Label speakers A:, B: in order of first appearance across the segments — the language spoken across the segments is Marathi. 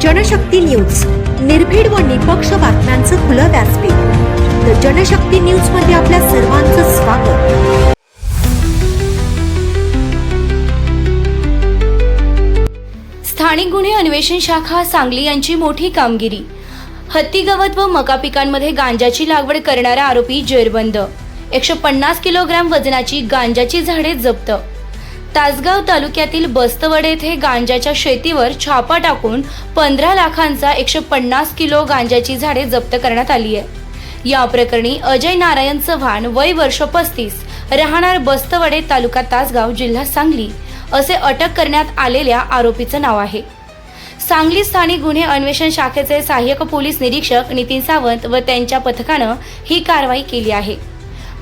A: जनशक्ती न्यूज. निर्भीड व निपक्ष बातम्यांचं खुलं व्यासपीठ. द जनशक्ती न्यूजमध्ये आपल्या सर्वांचं स्वागत.
B: स्थानिक गुन्हे अन्वेषण शाखा सांगली यांची मोठी कामगिरी. हत्ती गवत व मका पिकांमध्ये गांजाची लागवड करणारा आरोपी जेरबंद. एकशे पन्नास किलोग्रॅम वजनाची गांजाची झाडे जप्त. तासगाव तालुक्यातील बस्तवड येथे गांजाच्या शेतीवर छापा टाकून पंधरा लाखांचा एकशे पन्नास किलो गांजाची झाडे जप्त करण्यात आली आहे. या प्रकरणी अजय नारायण चव्हाण वय वर्ष पस्तीस राहणार बस्तवडे तालुका तासगाव जिल्हा सांगली असे अटक करण्यात आलेल्या आरोपीचं नाव आहे. सांगली स्थानिक गुन्हे अन्वेषण शाखेचे सहाय्यक पोलीस निरीक्षक नितीन सावंत व त्यांच्या पथकानं ही कारवाई केली आहे.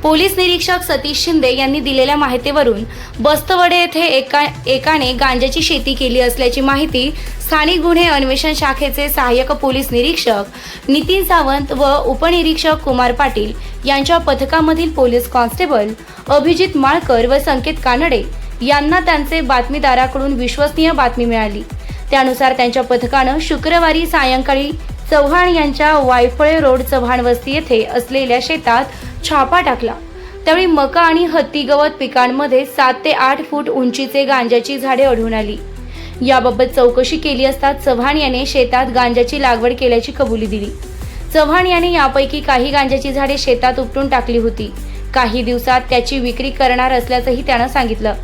B: पोलीस निरीक्षक सतीश शिंदे यांनी दिलेल्या माहितीवरून बस्तवडे येथे एका एकाने गांजाची शेती केली असल्याची माहिती स्थानिक गुन्हे अन्वेषण शाखेचे सहाय्यक पोलीस निरीक्षक नितीन सावंत व उपनिरीक्षक कुमार पाटील यांच्या पथकामधील पोलीस कॉन्स्टेबल अभिजित माळकर व संकेत कानडे यांना त्यांचे बातमीदाराकडून विश्वसनीय बातमी मिळाली. त्यानुसार त्यांच्या पथकानं शुक्रवारी सायंकाळी चव्हाण यांच्या वायफळे रोड चव्हाण वस्ती येथे असलेल्या शेतात छापा टाकला. त्यावेळी मका आणि हत्ती गवत पिकांमध्ये सात ते आठ फूट उंचीचे गांजाची झाडे आढळून आली. याबाबत चौकशी केली असता चव्हाण याने शेतात गांजाची लागवड केल्याची कबुली दिली. चव्हाण याने यापैकी काही गांजाची झाडे शेतात उपटून टाकली होती. काही दिवसात त्याची विक्री करणार असल्याचंही त्यानं सांगितलं.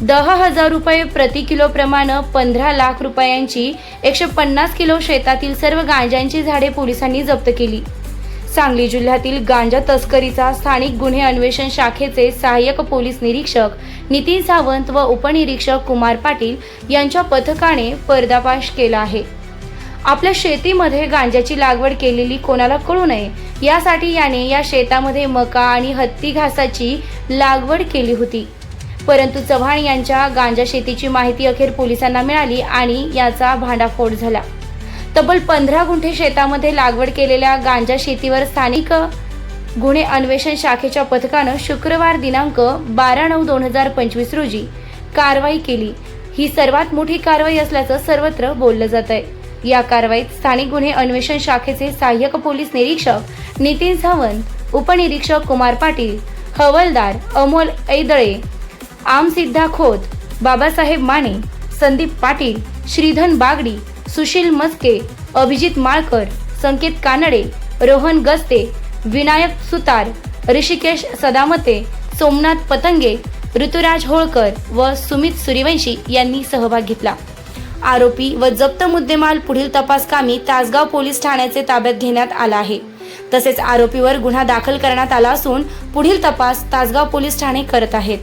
B: दहा हजार रुपये प्रति किलोप्रमाणे पंधरा लाख रुपयांची एकशे पन्नास किलो शेतातील सर्व गांजांची झाडे पोलिसांनी जप्त केली. सांगली जिल्ह्यातील गांजा तस्करीचा स्थानिक गुन्हे अन्वेषण शाखेचे सहाय्यक पोलीस निरीक्षक नितीन सावंत व उपनिरीक्षक कुमार पाटील यांच्या पथकाने पर्दाफाश केला आहे. आपल्या शेतीमध्ये गांजाची लागवड केलेली कोणाला कळू नये यासाठी याने या शेतामध्ये मका आणि हत्ती घासाची लागवड केली होती. परंतु चव्हाण यांच्या गांजा शेतीची माहिती अखेर पोलिसांना मिळाली आणि याचा भांडाफोड झाला. तब्बल पंधरा गुंठे शेतामध्ये लागवड केलेल्या गांजा शेतीवर स्थानिक गुन्हे अन्वेषण शाखेच्या पथकानं शुक्रवार दिनांक बारा नऊ दोन हजार पंचवीस रोजी कारवाई केली. ही सर्वात मोठी कारवाई असल्याचं सर्वत्र बोललं जात आहे या कारवाईत स्थानिक गुन्हे अन्वेषण शाखेचे सहाय्यक पोलीस निरीक्षक नितीन सावंत उपनिरीक्षक कुमार पाटील हवलदार अमोल ऐदळे आमसिद्धा खोत बाबासाहेब माने संदीप पाटील श्रीधन बागडी सुशील मस्के अभिजित माळकर संकेत कानडे रोहन गस्ते विनायक सुतार ऋषिकेश सदामते सोमनाथ पतंगे ऋतुराज होळकर व सुमित सूर्यवंशी यांनी सहभाग घेतला. आरोपी व जप्त मुद्देमाल पुढील तपासकामी तासगाव पोलीस ठाण्याचे ताब्यात घेण्यात आला आहे. तसेच आरोपीवर गुन्हा दाखल करण्यात आला असून पुढील तपास तासगाव पोलीस ठाणे करत आहेत.